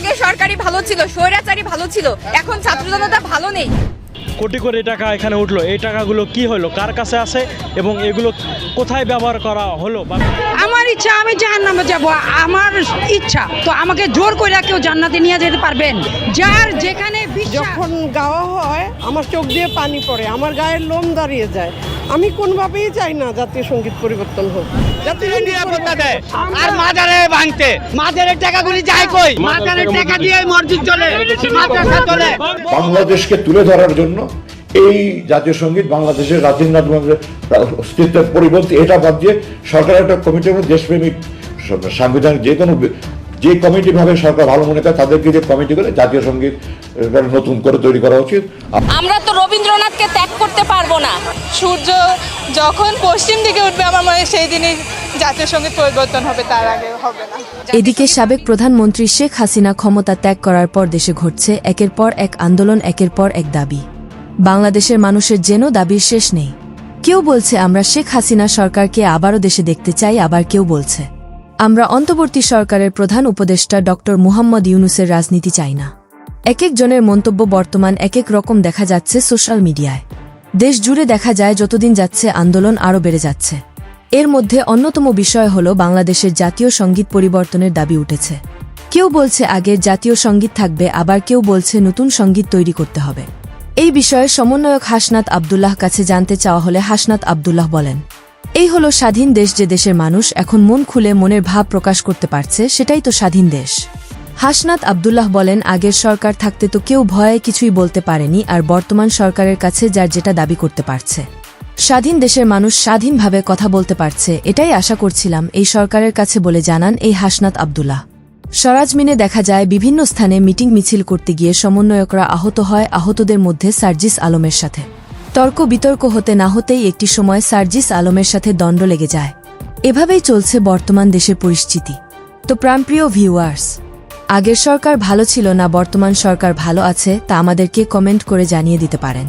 আগে সরকারি ভালো ছিল স্বৈরাচারী ভালো ছিল এখন ছাত্র জনতা ভালো নেই। কোটি কোটি টাকা এখানে উঠল। এই টাকাগুলো কি হলো? কার কাছে আছে? এবং এগুলো কোথায় ব্যবহার করা হলো বা আমার ইচ্ছা আমি জাহান নামে যাব। আমার ইচ্ছা। তো আমাকে জোর করে কেউ জান্নাতে নিয়ে যেতে পারবেন। যার যেখানে যখন গাওয়া হয় আমার চোখ দিয়ে পানি পড়ে আমার গায়ের লোম দাঁড়িয়ে যায়। আমি কোনোভাবেই চাই না জাতীয় সংগীত পরিবর্তন হোক। জাতীয় নিরাপত্তা দেয় আর মাজারে ভাঙতে। মাজারের টাকাগুলি যায় কই? মাজারের টাকা দিয়ে মসজিদ চলে মাদ্রাসা চলে। বাংলাদেশকে তুলে ধরার জন্য এই জাতীয় সংগীত বাংলাদেশের রাজেন্দ্রনাথ বংশের অস্তিত্বের পরিবর্তে এটা বাদ দিয়ে সরকার একটা কমিটি দেশপ্রেমিক সাংবিধানিক যে কোনো যে কমিটি ভাবে সরকার ভালো মনে করে তাদেরকে যে কমিটি করে জাতীয় সংগীত নতুন করে তৈরি করা উচিত। আমরা তো রবীন্দ্রনাথকে ত্যাগ করতে পারব না। সূর্য যখন পশ্চিম দিকে উঠবে, আমার মনে সেই দিনই জাতীয় সংগীত পরিবর্তন হবে, তার আগে হবে না। এদিকে সাবেক প্রধানমন্ত্রী শেখ হাসিনা ক্ষমতা ত্যাগ করার পর দেশে ঘটছে একের পর এক আন্দোলন, একের পর এক দাবি। বাংলাদেশের মানুষের যেন দাবির শেষ নেই। কেউ বলছে, আমরা শেখ হাসিনা সরকারকে আবারও দেশে দেখতে চাই আবার কেউ বলছে, আমরা অন্তর্বর্তী সরকারের প্রধান উপদেষ্টা ড মুহাম্মদ ইউনুসের রাজনীতি চাই না। এক একজনের মন্তব্য বর্তমান এক এক রকম দেখা যাচ্ছে সোশ্যাল মিডিয়ায়। দেশ জুড়ে দেখা যায় যতদিন যাচ্ছে, আন্দোলন আরও বেড়ে যাচ্ছে। এর মধ্যে অন্যতম বিষয় হল বাংলাদেশের জাতীয় সংগীত পরিবর্তনের দাবি উঠেছে। কেউ বলছে আগে জাতীয় সংগীত থাকবে, আবার কেউ বলছে নতুন সংগীত তৈরি করতে হবে। এই বিষয়ে সমন্বয়ক হাসনাত আবদুল্লাহ কাছে জানতে চাওয়া হলে হাসনাত আবদুল্লাহ বলেন, এই হলো স্বাধীন দেশ যে দেশের মানুষ এখন মন খুলে মনের ভাব প্রকাশ করতে পারছে, সেটাই তো স্বাধীন দেশ। হাসনাত আবদুল্লাহ বলেন, আগের সরকার থাকতে তো কেউ ভয়ে কিছুই বলতে পারেনি আর বর্তমান সরকারের কাছে যার যেটা দাবি করতে পারছে। স্বাধীন দেশের মানুষ স্বাধীনভাবে কথা বলতে পারছে, এটাই আশা করছিলাম, এই সরকারের কাছে বলে জানান এই হাসনাত আবদুল্লাহ। সরাজমিনে দেখা যায়, বিভিন্ন স্থানে মিটিং মিছিল করতে গিয়ে সমন্বয়করা আহত হয়, আহতদের মধ্যে সার্জিস আলমের সাথে। তর্ক বিতর্ক হতে না হতেই একটি সময় সার্জিস আলমের সাথে দণ্ড লেগে যায়। এভাবেই চলছে বর্তমান দেশের পরিস্থিতি। তো প্রাণপ্রিয় ভিউয়ার্স আগের সরকার ভালো ছিল না, বর্তমান সরকার ভালো আছে, তা আমাদেরকে কমেন্ট করে জানিয়ে দিতে পারেন।